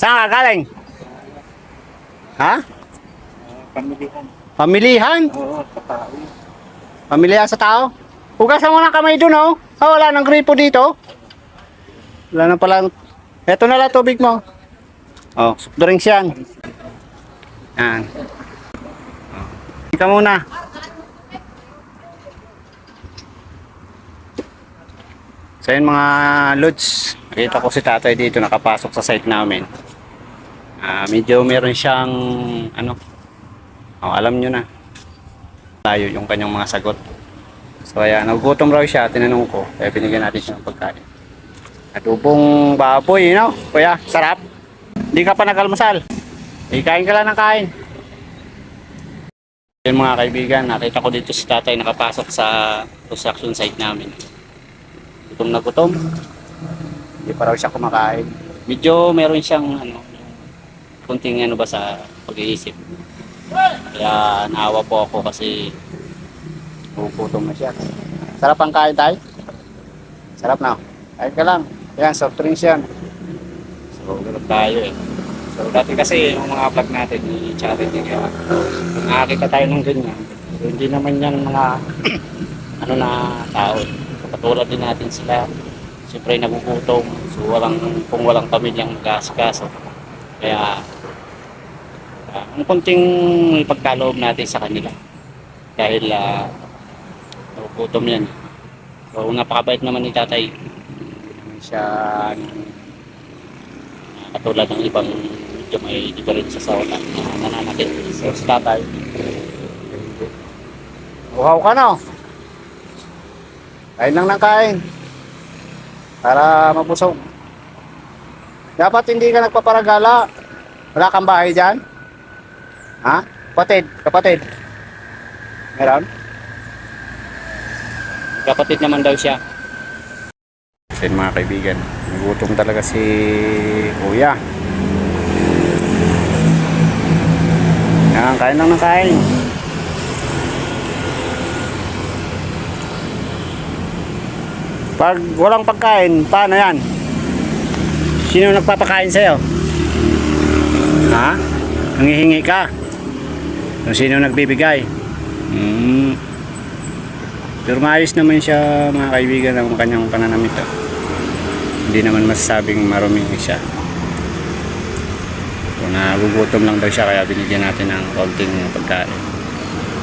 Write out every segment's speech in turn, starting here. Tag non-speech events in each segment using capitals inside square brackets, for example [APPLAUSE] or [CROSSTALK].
Saan ka galing? Ha? Pamilihan. Pamilihan? Oo, sa tao. Pamilihan sa tao? Hugasan mo ng kamay dun, oh. Ah, wala nang gripo dito. Wala na pala. Eto na lang tubig mo. Oh, soft drinks yan. Yan. Oh. Ika muna. So yun mga lods, nakita ko si tatay dito nakapasok sa site namin. Ah, medyo meron siyang ano, oh, alam nyo na. Tayo yung kanyang mga sagot. So ayan, nagugutom raw siya, tinanong ko, kaya binigyan natin siya ng pagkain. Adobong baboy, you know? Kuya, sarap. Hindi ka pa nag-almusal. Eh, kain ka lang ng kain. Yun mga kaibigan, nakita ko dito si tatay nakapasok sa construction site namin. Gutom na gutom. Hindi pa raw siya kumakain. Medyo meron siyang ano, kunting ano ba sa pag-iisip. Kaya naawa po ako kasi Gugutom na siya. Sarap ang kain tayo. Sarap na. Kain ka lang. Yan, soft drinks yan. So, ganun tayo eh. So, dati kasi yung mga vlog natin, charity kaya kung nakakita tayo ng ganyan, so, hindi naman yan mga [CLEARS THROAT] ano na tao. So, din natin sila. Siyempre nagugutom. So, walang, kung walang pamilyang mag-asikaso. Kaya, uh, ang kunting pagkaloob natin sa kanila. Dahil, ah, Nagugutom yan. So, napakabait naman ni tatay. Siya ano, katulad ng ibang medyo may difference sa sauna na nananakit. So, si tatay. Uhaw ka na. Kain lang ng kain. Para mabusog. Dapat hindi ka nagpaparagala. Wala kang bahay dyan? Ha? Kapatid, kapatid. Meron? Kapatid naman daw siya. So yun mga kaibigan, nagutom talaga si Kuya. Yan, kain lang ng kain. Pag walang pagkain, paano yan? Sino nagpapakain sa'yo? Ha? Nangihingi ka? Kung sino nagbibigay? Hmm. Pero maayos naman siya mga kaibigan ng kanyang pananamit. Hindi naman masasabing maruming siya. So, nagugutom lang daw siya kaya binigyan natin ng konting pagkain.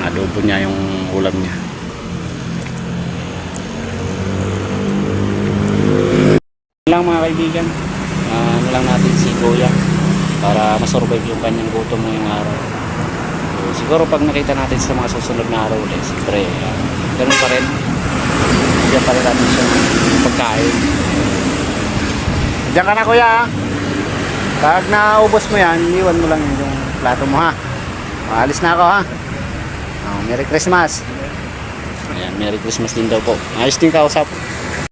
Adobo niya yung ulam niya. Lang mga kaibigan. Ah, ano lang natin si Kuya para masurvive yung kanyang gutom ngayong araw. Siguro pag nakita natin sa mga susunod na araw ulit, siyempre, ah, ganun pa rin. Diyan pa rin natin siya pagkain. Diyan ka na kuya. Pag naubos mo yan, iwan mo lang yung plato mo ha. Maalis na ako ha. Oh, Merry Christmas. Ayan, Merry Christmas din daw po. Ayos din kausap.